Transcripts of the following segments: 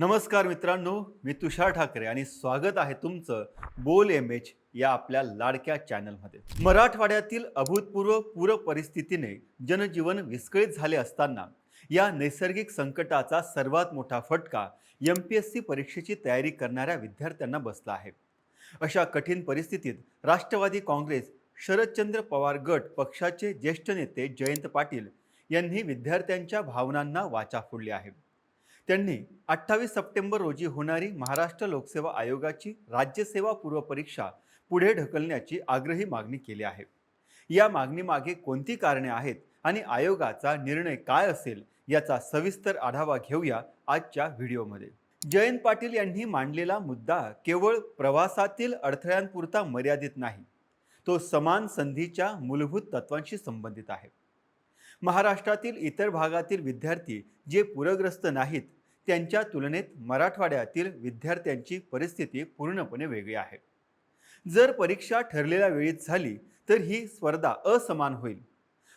नमस्कार मित्रांनो मी तुषार ठाकरे आणि स्वागत आहे तुमचं बोल एम एच या आपल्या लाडक्या चॅनलमध्ये. मराठवाड्यातील अभूतपूर्व पूर परिस्थितीने जनजीवन विस्कळीत झाले असताना या नैसर्गिक संकटाचा सर्वात मोठा फटका एम पी एस सी परीक्षेची तयारी करणाऱ्या विद्यार्थ्यांना बसला आहे. अशा कठीण परिस्थितीत राष्ट्रवादी काँग्रेस शरदचंद्र पवार गट पक्षाचे ज्येष्ठ नेते जयंत पाटील यांनी विद्यार्थ्यांच्या भावनांना वाचा फोडली आहे त्यांनी अठ्ठावीस सप्टेंबर रोजी होणारी महाराष्ट्र लोकसेवा आयोगाची राज्यसेवा पूर्वपरीक्षा पुढे ढकलण्याची आग्रही मागणी केली आहे. या मागणीमागे कोणती कारणे आहेत आणि आयोगाचा निर्णय काय असेल याचा सविस्तर आढावा घेऊया आजच्या व्हिडिओमध्ये. जयंत पाटील यांनी मांडलेला मुद्दा केवळ प्रवासातील अडथळ्यांपुरता मर्यादित नाही तो समान संधीच्या मूलभूत तत्वांशी संबंधित आहे. महाराष्ट्रातील इतर भागातील विद्यार्थी जे पूरग्रस्त नाहीत त्यांच्या तुलनेत मराठवाड्यातील विद्यार्थ्यांची परिस्थिती पूर्णपणे वेगळी आहे. जर परीक्षा ठरलेल्या वेळीत झाली तर ही स्पर्धा असमान होईल.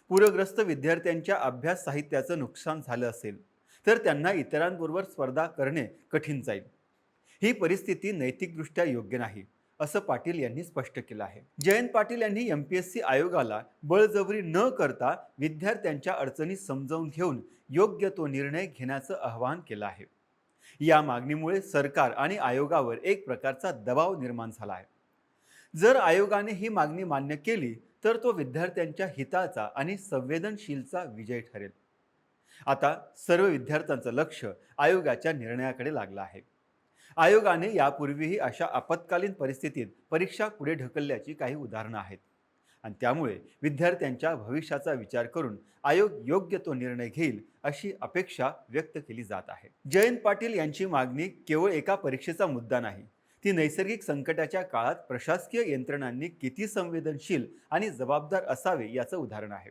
पूरग्रस्त विद्यार्थ्यांच्या अभ्यास साहित्याचं नुकसान झालं असेल तर त्यांना इतरांबरोबर स्पर्धा करणे कठीण जाईल. ही परिस्थिती नैतिकदृष्ट्या योग्य नाही. असं पाटील यांनी स्पष्ट केलं आहे. जयंत पाटील यांनी एम पी एस सी आयोगाला बळजबरी न करता विद्यार्थ्यांच्या अडचणी समजावून घेऊन योग्य तो निर्णय घेण्याचं आवाहन केलं आहे. या मागणीमुळे सरकार आणि आयोगावर एक प्रकारचा दबाव निर्माण झाला आहे. जर आयोगाने ही मागणी मान्य केली तर तो विद्यार्थ्यांच्या हिताचा आणि संवेदनशीलचा विजय ठरेल. आता सर्व विद्यार्थ्यांचं लक्ष आयोगाच्या निर्णयाकडे लागलं आहे. आयोगाने यापूर्वीही अशा आपत्कालीन परिस्थितीत परीक्षा पुढे ढकलल्याची काही उदाहरणं आहेत. आणि त्यामुळे विद्यार्थ्यांच्या भविष्याचा विचार करून आयोग योग्य तो निर्णय घेईल अशी अपेक्षा व्यक्त केली जात आहे. जयंत पाटील यांची मागणी केवळ एका परीक्षेचा मुद्दा नाही ती नैसर्गिक संकटाच्या काळात प्रशासकीय यंत्रणांनी किती संवेदनशील आणि जबाबदार असावे याचं उदाहरण आहे.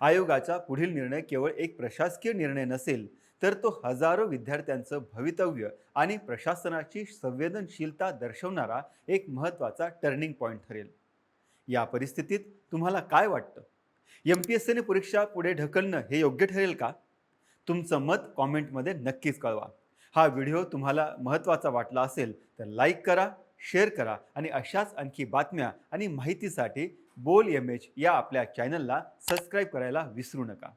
आयोगाचा पुढील निर्णय केवळ एक प्रशासकीय निर्णय नसेल तर तो हजारो विद्यार्थ्यांचं भवितव्य आणि प्रशासनाची संवेदनशीलता दर्शवणारा एक महत्त्वाचा टर्निंग पॉईंट ठरेल. या परिस्थितीत तुम्हाला काय वाटतं? एम पी एस सीने परीक्षा पुढे ढकलणं हे योग्य ठरेल का? तुमचं मत कॉमेंटमध्ये नक्कीच कळवा. हा व्हिडिओ तुम्हाला महत्त्वाचा वाटला असेल तर लाईक करा शेअर करा आणि अशाच आणखी बातम्या आणि माहितीसाठी बोल एम एच या आपल्या चॅनलला सबस्क्राईब करायला विसरू नका.